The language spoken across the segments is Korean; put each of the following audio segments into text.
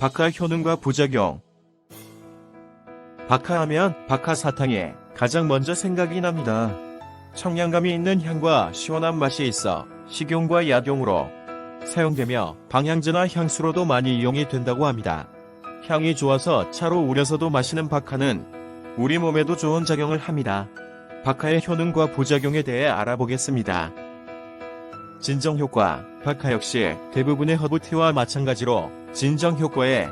박하 효능과 부작용 박하하면 박하사탕이 가장 먼저 생각이 납니다. 청량감이 있는 향과 시원한 맛이 있어 식용과 약용으로 사용되며 방향제나 향수로도 많이 이용이 된다고 합니다. 향이 좋아서 차로 우려서도 마시는 박하는 우리 몸에도 좋은 작용을 합니다. 박하의 효능과 부작용에 대해 알아보겠습니다. 진정 효과 박하 역시 대부분의 허브티와 마찬가지로 진정 효과에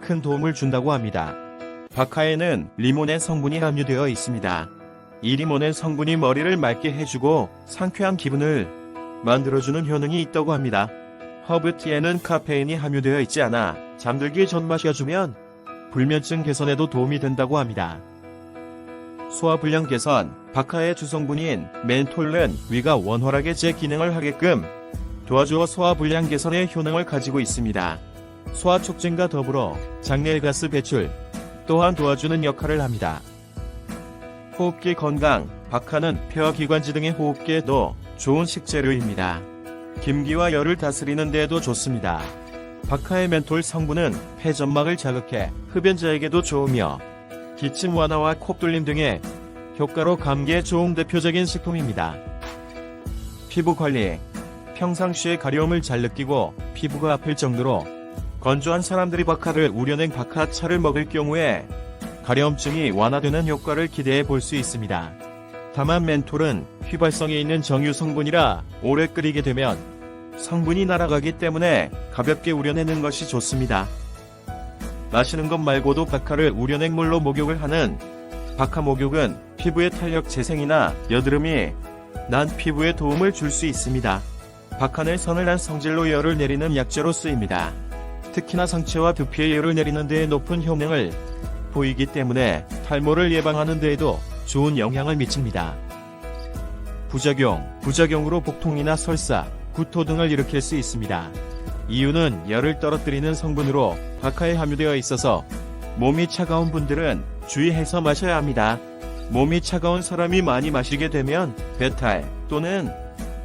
큰 도움을 준다고 합니다. 박하에는 리모넨 성분이 함유되어 있습니다. 이 리모넨 성분이 머리를 맑게 해주고 상쾌한 기분을 만들어주는 효능이 있다고 합니다. 허브티에는 카페인이 함유되어 있지 않아 잠들기 전 마셔주면 불면증 개선에도 도움이 된다고 합니다. 소화 불량 개선, 박하의 주성분인 멘톨은 위가 원활하게 제 기능을 하게끔 도와주어 소화 불량 개선의 효능을 가지고 있습니다. 소화 촉진과 더불어 장내 가스 배출 또한 도와주는 역할을 합니다. 호흡기 건강, 박하는 폐와 기관지 등의 호흡기에도 좋은 식재료입니다. 김기와 열을 다스리는 데에도 좋습니다. 박하의 멘톨 성분은 폐점막을 자극해 흡연자에게도 좋으며 기침 완화와 콧뚫림 등의 효과로 감기에 좋은 대표적인 식품입니다. 피부 관리 평상시에 가려움을 잘 느끼고 피부가 아플 정도로 건조한 사람들이 박하를 우려낸 박하차를 먹을 경우에 가려움증이 완화되는 효과를 기대해 볼 수 있습니다. 다만 멘톨은 휘발성이 있는 정유 성분이라 오래 끓이게 되면 성분이 날아가기 때문에 가볍게 우려내는 것이 좋습니다. 마시는 것 말고도 박하를 우려낸 물로 목욕을 하는 박하 목욕은 피부의 탄력 재생이나 여드름이 난 피부에 도움을 줄 수 있습니다. 박하는 서늘한 성질로 열을 내리는 약재로 쓰입니다. 특히나 상체와 두피에 열을 내리는 데에 높은 효능을 보이기 때문에 탈모를 예방하는 데에도 좋은 영향을 미칩니다. 부작용, 부작용으로 복통이나 설사, 구토 등을 일으킬 수 있습니다. 이유는 열을 떨어뜨리는 성분으로 박하에 함유되어 있어서 몸이 차가운 분들은 주의해서 마셔야 합니다. 몸이 차가운 사람이 많이 마시게 되면 배탈 또는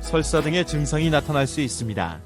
설사 등의 증상이 나타날 수 있습니다.